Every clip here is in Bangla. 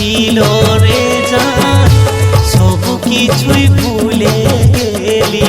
ছিল রে যা সব কিছুই ভুলে গেলি।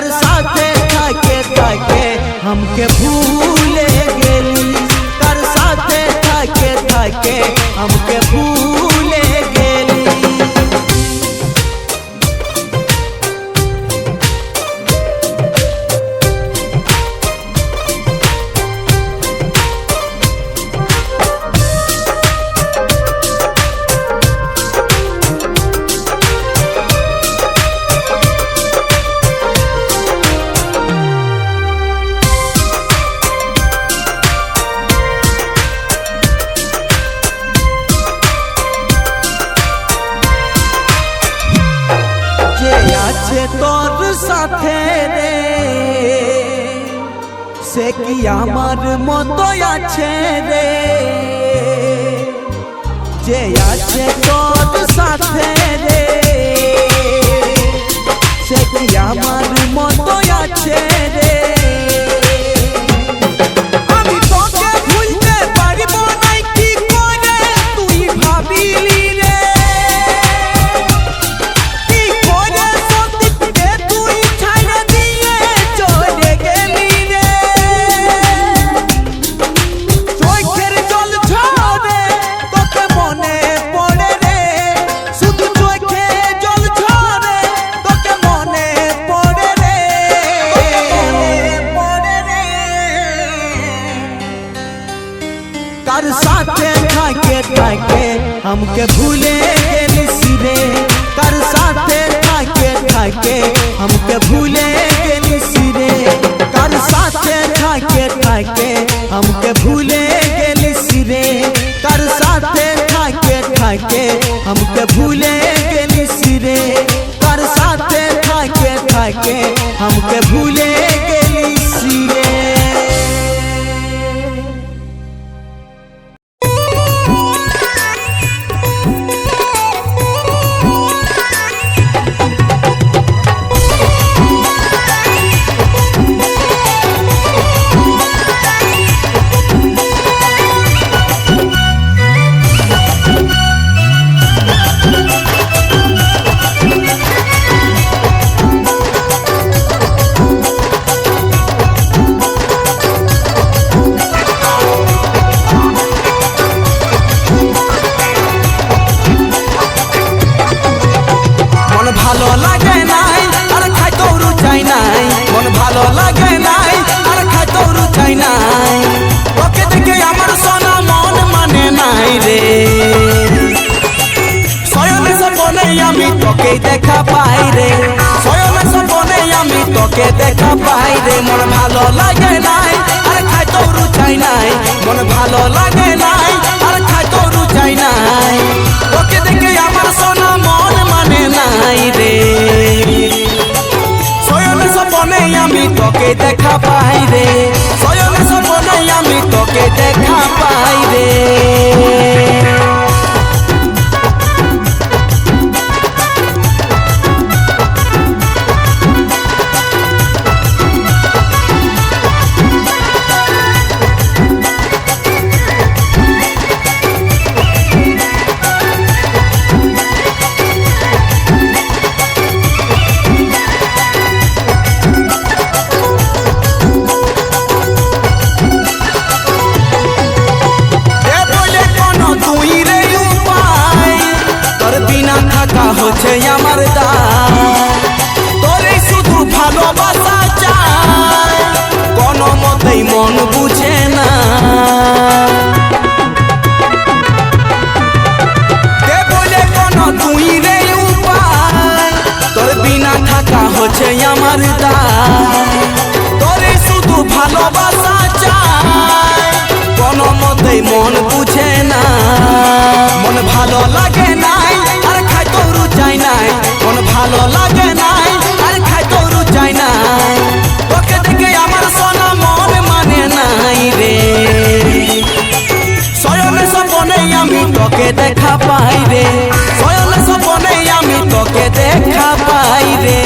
तोहार साथे थाके थाके हमके भूले गेली। तर साथे थाके थाके हमके भूले कर साथे खाके खाके हमके भूले गेली सिरे। कर साथे खाके खाके हमके भूले गेली सिरे। कर साथे खाके खाके हमके भूले गेली सिरे। कर साथे खाके खाके हमके भूले गेली सिरे। कर साथे खाके खाके हमके भूले ওকে দেখে আমার সোনা মন মানে নাই রে। শয়নে সপনে আমি তোকে দেখা পাই রে। শয়নে সপনে আমি তোকে দেখা পাই রে। মন ভালো লাগে নাই, আর খাইতো রুচাই নাই। মন ভালো লাগে নাই, আর খাইতো রুচাই নাই। ওকে দেখে আমার সোনা মন মানে নাই রে। আমি তোকে দেখা পাই রে। শয়নে সপনে আমি তোকে দেখা পাই রে। মন বুঝে না। মন ভালো লাগে নাই, আর খাইতো রুচাই নাই। মন ভালো লাগে নাই, আর খাইতো রুচাই নাই। তোকে দেখে আমার সোনা মন মানে নাই রে। শয়নে সপনে আমি তোকে দেখা পাই রে। শয়নে সপনে আমি তোকে দেখা পাই রে।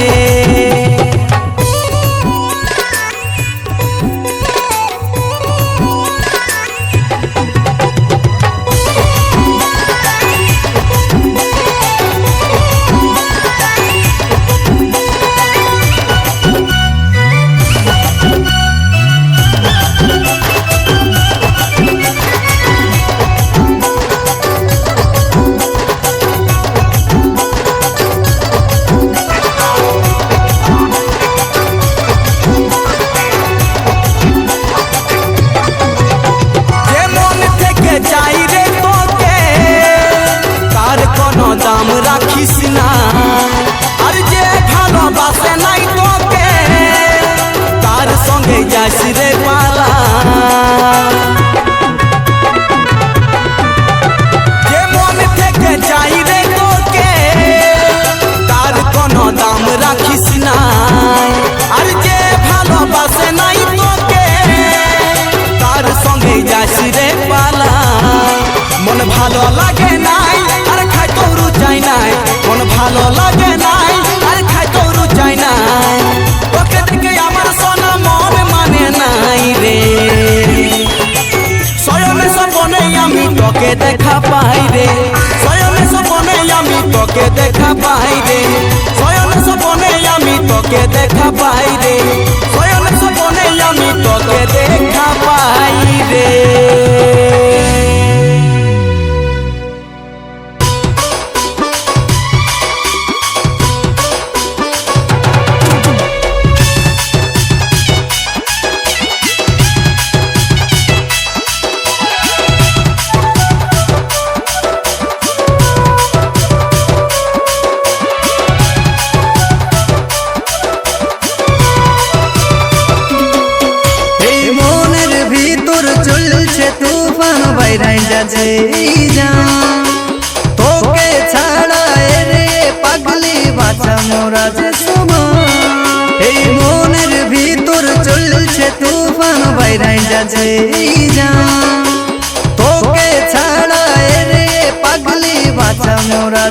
হয়ে যা তোকে ছাড়া রে পাগলি বাঁচা মোরা যে এই মনের ভিতর চলছে তুফান বাইরাই যাচ্ছে যা তোকে ছাড়া রে পাগলি বাঁচা মোরা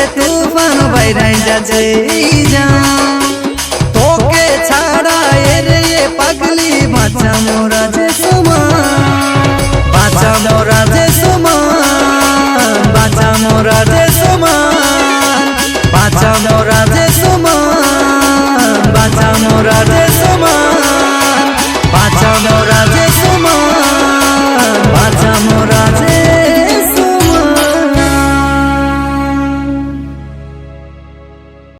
রে তুফান বাইরাই যাচ্ছে তোকে ছাড়া এ রে পাগলি বাঁচা মোরা যে সমান বাঁচা মোরা যে সমান বাঁচা মোরা যে সমান বাঁচা মোরা যে বাঁচা মোরা যে